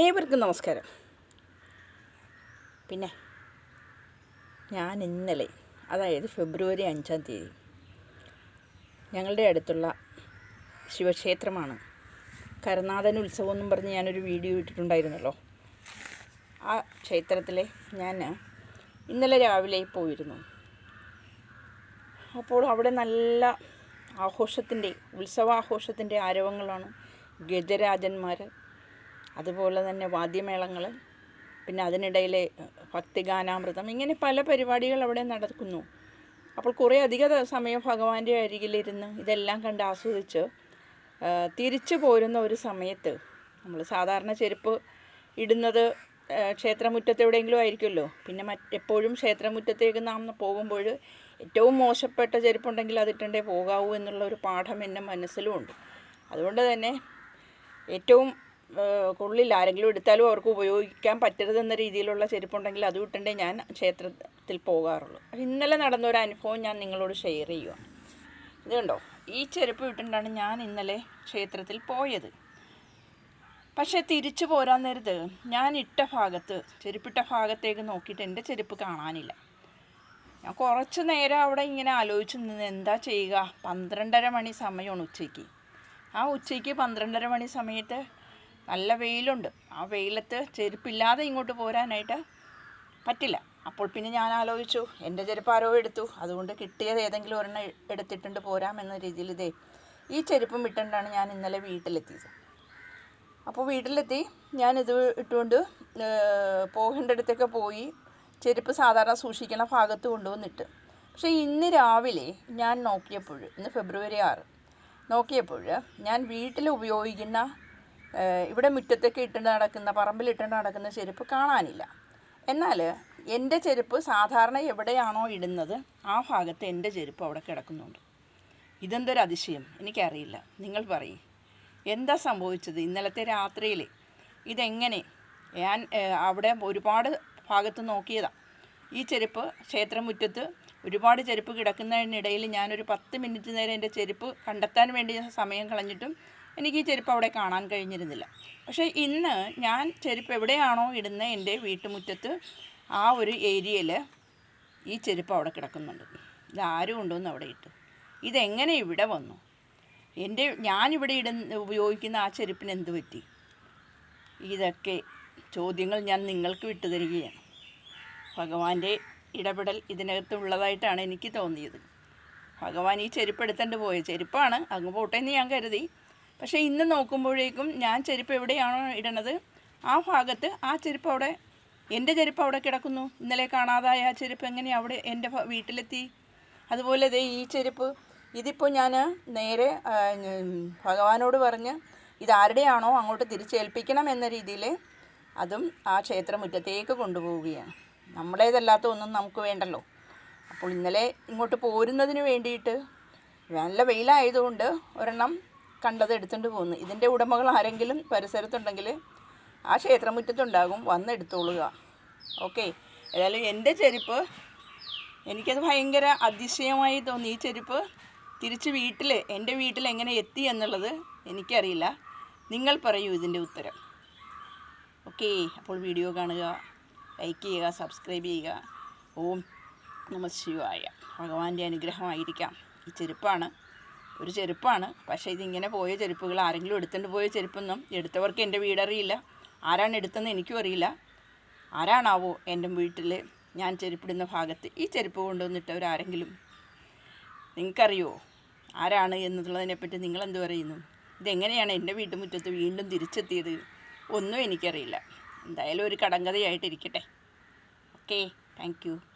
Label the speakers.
Speaker 1: ഏവർക്കും നമസ്കാരം. പിന്നെ ഞാൻ ഇന്നലെ അതായത് ഫെബ്രുവരി അഞ്ചാം തീയതി ഞങ്ങളുടെ അടുത്തുള്ള ശിവക്ഷേത്രമാണ്. കരുനാഥൻ ഉത്സവം എന്നും പറഞ്ഞ് ഞാനൊരു വീഡിയോ ഇട്ടിട്ടുണ്ടായിരുന്നല്ലോ. ആ ക്ഷേത്രത്തിലെ ഞാൻ ഇന്നലെ രാവിലെ പോയിരുന്നു. അപ്പോൾ അവിടെ നല്ല ആഘോഷത്തിന്റെ ഉത്സവാഘോഷത്തിന്റെ ആരവങ്ങളാണ് ഗജരാജന്മാർ അതുപോലെ തന്നെ വാദ്യമേളങ്ങൾ പിന്നെ അതിനിടയിലെ ഭക്തിഗാനാമൃതം ഇങ്ങനെ പല പരിപാടികൾ അവിടെ നടക്കുന്നു. അപ്പോൾ കുറേ അധിക സമയം ഭഗവാന്റെ അരികിലിരുന്ന് ഇതെല്ലാം കണ്ട് ആസ്വദിച്ച് തിരിച്ചു പോരുന്ന ഒരു സമയത്ത് നമ്മൾ സാധാരണ ചെരുപ്പ് ഇടുന്നത് ക്ഷേത്രമുറ്റത്ത് എവിടെയെങ്കിലും ആയിരിക്കുമല്ലോ. പിന്നെ മറ്റെപ്പോഴും ക്ഷേത്രമുറ്റത്തേക്ക് നാം പോകുമ്പോൾ ഏറ്റവും മോശപ്പെട്ട ചെരുപ്പുണ്ടെങ്കിൽ അതിട്ടണ്ടേ പോകാവൂ എന്നുള്ള ഒരു പാഠം എന്റെ മനസ്സിലുമുണ്ട് അതുകൊണ്ട് തന്നെ ഏറ്റവും കൊള്ളില്ല ആരെങ്കിലും എടുത്താലും അവർക്ക് ഉപയോഗിക്കാൻ പറ്റരുതെന്ന രീതിയിലുള്ള ചെരുപ്പുണ്ടെങ്കിൽ അത് വിട്ടണ്ടേ ഞാൻ ക്ഷേത്രത്തിൽ പോകാറുള്ളൂ. ഇന്നലെ നടന്ന ഒരു അനുഭവം ഞാൻ നിങ്ങളോട് ഷെയർ ചെയ്യുക ഇത് കണ്ടോ? ഈ ചെരുപ്പ് ഇട്ടുകൊണ്ടാണ് ഞാൻ ഇന്നലെ ക്ഷേത്രത്തിൽ പോയത്. പക്ഷേ തിരിച്ചു പോരാൻ നേരത്ത് ഞാൻ ഇട്ട ഭാഗത്ത് ചെരുപ്പിട്ട ഭാഗത്തേക്ക് നോക്കിയിട്ട് എന്റെ ചെരുപ്പ് കാണാനില്ല. ഞാൻ കുറച്ച് നേരം അവിടെ ഇങ്ങനെ ആലോചിച്ച് നിന്ന് എന്താ ചെയ്യുക? പന്ത്രണ്ടര മണി സമയമാണ് ഉച്ചയ്ക്ക്. ആ ഉച്ചയ്ക്ക് പന്ത്രണ്ടര മണി സമയത്ത് നല്ല വെയിലുണ്ട്. ആ വെയിലത്ത് ചെരുപ്പില്ലാതെ ഇങ്ങോട്ട് പോരാനായിട്ട് പറ്റില്ല. അപ്പോൾ പിന്നെ ഞാൻ ആലോചിച്ചു എന്റെ ചെരുപ്പ് ആരോ എടുത്തു. അതുകൊണ്ട് കിട്ടിയത് ഏതെങ്കിലും ഒരെണ്ണം എടുത്തിട്ടുണ്ട് പോരാമെന്ന രീതിയിൽ ഇതേ ഈ ചെരുപ്പും ഇട്ടുകൊണ്ടാണ് ഞാൻ ഇന്നലെ വീട്ടിലെത്തിയത്. അപ്പോൾ വീട്ടിലെത്തി ഞാൻ ഇത് ഇട്ടുകൊണ്ട് പോകേണ്ടടുത്തൊക്കെ പോയി ചെരുപ്പ് സാധാരണ സൂക്ഷിക്കുന്ന ഭാഗത്ത് കൊണ്ടുവന്നിട്ട്. പക്ഷേ ഇന്ന് രാവിലെ ഞാൻ നോക്കിയപ്പോൾ ഇന്ന് ഫെബ്രുവരി ആറ് നോക്കിയപ്പോൾ ഞാൻ വീട്ടിൽ ഉപയോഗിക്കുന്ന ഇവിടെ മുറ്റത്തൊക്കെ ഇട്ടിട്ട് നടക്കുന്ന പറമ്പിൽ പറമ്പിലിട്ട് നടക്കുന്ന ചെരുപ്പ് കാണാനില്ല. എന്നാൽ എന്റെ ചെരുപ്പ് സാധാരണ എവിടെയാണോ ഇടുന്നത് ആ ഭാഗത്ത് എന്റെ ചെരുപ്പ് അവിടെ കിടക്കുന്നുണ്ട്. ഇതെന്തൊരു അതിശയം? എനിക്കറിയില്ല. നിങ്ങൾ പറയും. എന്താ സംഭവിച്ചത്? ഇന്നലത്തെ രാത്രിയിൽ ഇതെങ്ങനെ? ഞാൻ അവിടെ ഒരുപാട് ഭാഗത്ത് നോക്കിയതാണ് ഈ ചെരുപ്പ് ക്ഷേത്രമുറ്റത്ത് ഒരുപാട് ചെരുപ്പ് കിടക്കുന്നതിനിടയിൽ ഞാനൊരു പത്ത് മിനിറ്റ് നേരം എന്റെ ചെരുപ്പ് കണ്ടെത്താൻ വേണ്ടി സമയം കളഞ്ഞിട്ടും എനിക്ക് ഈ ചെരുപ്പ് അവിടെ കാണാൻ കഴിഞ്ഞിരുന്നില്ല. പക്ഷേ ഇന്ന് ഞാൻ ചെരുപ്പ് എവിടെയാണോ ഇടുന്ന എന്റെ വീട്ടുമുറ്റത്ത് ആ ഒരു ഏരിയയിൽ ഈ ചെരുപ്പ് അവിടെ കിടക്കുന്നുണ്ട്. ഇത് ആരും കൊണ്ടുവന്ന് അവിടെ ഇട്ടു. ഇതെങ്ങനെ ഇവിടെ വന്നു? എന്റെ ഞാനിവിടെ ഇടുന്ന ഉപയോഗിക്കുന്ന ആ ചെരുപ്പിന് എന്ത് പറ്റി? ഇതൊക്കെ ചോദ്യങ്ങൾ ഞാൻ നിങ്ങൾക്ക് വിട്ടു തരികയാണ്. ഭഗവാന്റെ ഇടപെടൽ ഇതിനകത്ത് ഉള്ളതായിട്ടാണ് എനിക്ക് തോന്നിയത്. ഭഗവാൻ ഈ ചെരുപ്പ് എടുത്തുകൊണ്ട് പോയ? ചെരുപ്പാണ്. അങ്ങ് പോട്ടെ എന്ന് ഞാൻ കരുതി. പക്ഷേ ഇന്ന് നോക്കുമ്പോഴേക്കും ഞാൻ ചെരുപ്പ് എവിടെയാണോ ഇടണത്? ആ ഭാഗത്ത് ആ ചെരുപ്പ് അവിടെ എന്റെ ചെരുപ്പ് അവിടെ കിടക്കുന്നു. ഇന്നലെ കാണാതായ ആ ചെരുപ്പ് എങ്ങനെ അവിടെ എന്റെ വീട്ടിലെത്തി? അതുപോലെ ദേ ഈ ചെരുപ്പ് ഇതിപ്പോൾ ഞാൻ നേരെ ഭഗവാനോട് പറഞ്ഞ് ഇതാരുടെയാണോ അങ്ങോട്ട് തിരിച്ചേൽപ്പിക്കണം എന്ന രീതിയിൽ അതും ആ ക്ഷേത്രമുറ്റത്തേക്ക് കൊണ്ടുപോവുകയാണ്. നമ്മളേതല്ലാത്ത ഒന്നും നമുക്ക് വേണ്ടല്ലോ. അപ്പോൾ ഇന്നലെ ഇങ്ങോട്ട് പോരുന്നതിന് വേണ്ടിയിട്ട് നല്ല വെയിലായതുകൊണ്ട് ഒരെണ്ണം കണ്ടത് എടുത്തുകൊണ്ട് പോകുന്നു. ഇതിന്റെ ഉടമകൾ ആരെങ്കിലും പരിസരത്തുണ്ടെങ്കിൽ ആ ക്ഷേത്രമുറ്റത്തുണ്ടാകും. വന്നെടുത്തോളുക ഓക്കെ. ഏതായാലും എന്റെ ചെരുപ്പ് എനിക്കത് ഭയങ്കര അതിശയമായി തോന്നി. ഈ ചെരുപ്പ് തിരിച്ച് വീട്ടിൽ എന്റെ വീട്ടിൽ എങ്ങനെ എത്തി എന്നുള്ളത് എനിക്കറിയില്ല. നിങ്ങൾ പറയൂ ഇതിന്റെ ഉത്തരം. ഓക്കെ. അപ്പോൾ വീഡിയോ കാണുക ലൈക്ക് ചെയ്യുക സബ്സ്ക്രൈബ് ചെയ്യുക. ഓം നമ ശിവായ. ഭഗവാന്റെ അനുഗ്രഹമായിരിക്കാം. ഈ ചെരുപ്പാണ്. ഒരു ചെരുപ്പാണ്. പക്ഷേ ഇതിങ്ങനെ പോയ ചെരുപ്പുകൾ ആരെങ്കിലും എടുത്തുകൊണ്ട് പോയ ചെരുപ്പൊന്നും എടുത്തവർക്ക് എന്റെ വീടറിയില്ല. ആരാണ് എടുത്തതെന്ന് എനിക്കും അറിയില്ല. ആരാണാവോ എന്റെ വീട്ടിൽ ഞാൻ ചെരുപ്പിടുന്ന ഭാഗത്ത് ഈ ചെരുപ്പ് കൊണ്ടുവന്നിട്ടവരാരെങ്കിലും? നിങ്ങൾക്കറിയോ ആരാണ് എന്നുള്ളതിനെപ്പറ്റി നിങ്ങളെന്ത് പറയുന്നു? ഇതെങ്ങനെയാണ് എന്റെ വീട്ടുമുറ്റത്ത് വീണ്ടും തിരിച്ചെത്തിയത്? ഒന്നും എനിക്കറിയില്ല. എന്തായാലും ഒരു കടങ്കഥയായിട്ടിരിക്കട്ടെ. Okay thank